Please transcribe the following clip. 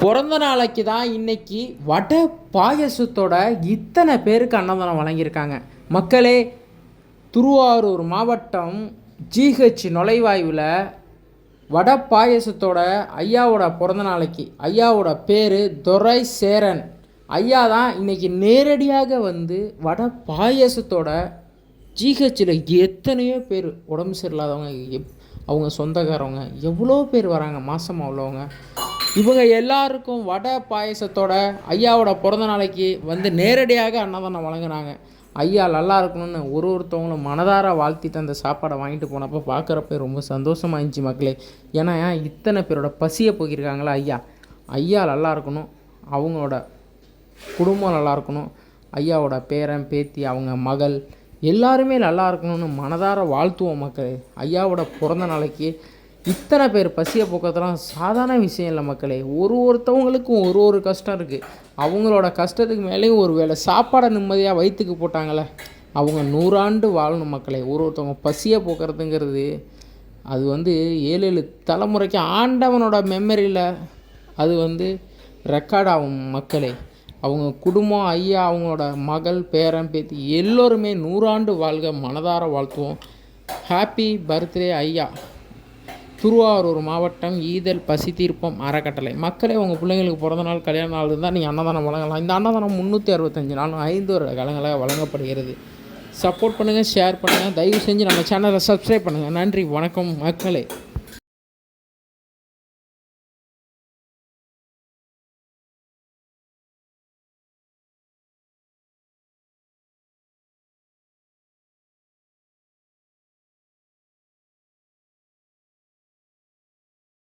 பிறந்த நாளைக்கு தான் இன்னைக்கு வடை பாயசத்தோட இத்தனை பேருக்கு அன்னதானம் வழங்கியிருக்காங்க. மக்களே திருவாரூர் மாவட்டம் ஜிஹெச் நுழைவாயுவில் வடை பாயசத்தோட ஐயாவோட பிறந்த நாளைக்கு ஐயாவோட பேர் துரை சேரன் ஐயா தான் இன்றைக்கி நேரடியாக வந்து வடை பாயசத்தோட ஜிஹெச்சில் எத்தனையோ பேர் உடம்பு சரியில்லாதவங்க எப் அவங்க சொந்தக்காரவங்க எவ்வளோ பேர் வராங்க மாதமாக உள்ளவங்க இவங்க எல்லாருக்கும் வடை பாயசத்தோட ஐயாவோட பிறந்த நாளைக்கு வந்து நேரடியாக அன்னதானம் வழங்குனாங்க. ஐயா நல்லா இருக்கணும்னு ஒரு ஒருத்தவங்களும் மனதார வாழ்த்திட்டு அந்த சாப்பாடை வாங்கிட்டு போனப்போ பார்க்குறப்ப ரொம்ப சந்தோஷமா இருந்துச்சு மக்களே. ஏன்னா இத்தனை பேரோட பசியை போயிருக்காங்களா ஐயா? ஐயா நல்லா இருக்கணும். அவங்களோட குடும்பம் நல்லா இருக்கணும். ஐயாவோட பேரன் பேத்தி அவங்க மகள் எல்லாருமே நல்லா இருக்கணும்னு மனதார வாழ்த்துவோம் மக்களே. ஐயாவோட பிறந்த நாளைக்கு இத்தனை பேர் பசியை போக்கிறதுலாம் சாதாரண விஷயம் இல்லை மக்களே. ஒரு ஒருத்தவங்களுக்கும் ஒரு ஒரு கஷ்டம் இருக்குது அவங்களோட கஷ்டத்துக்கு மேலேயும் ஒரு வேளை சாப்பாடை நிம்மதியாக வயிற்றுக்கு போட்டாங்களே. அவங்க நூறாண்டு வாழணும் மக்களே. ஒரு ஒருத்தவங்க பசியை போக்குறதுங்கிறது அது வந்து ஏழு ஏழு தலைமுறைக்கு ஆண்டவனோட மெமரியில் அது வந்து ரெக்கார்ட் ஆகும் மக்களே. அவங்க குடும்பம் ஐயா அவங்களோட மகள் பேரன் பேத்தி எல்லோருமே நூறாண்டு வாழ்க மனதார வாழ்த்துவோம். ஹாப்பி பர்த்டே ஐயா. திருவாரூர் மாவட்டம் ஈதல் பசி தீர்ப்பம் அறக்கட்டளை. மக்களே உங்கள் பிள்ளைங்களுக்கு பிறந்த நாள் கல்யாண நாள் இருந்தால் நீங்கள் அன்னதானம் வழங்கலாம். இந்த அன்னதானம் முந்நூற்றி அறுபத்தஞ்சு நாளும் ஐந்து வருட காலங்களாக வழங்கப்படுகிறது. சப்போர்ட் பண்ணுங்கள் ஷேர் பண்ணுங்கள் தயவு செஞ்சு நம்ம சேனலை சப்ஸ்கிரைப் பண்ணுங்கள் நன்றி வணக்கம் மக்களே.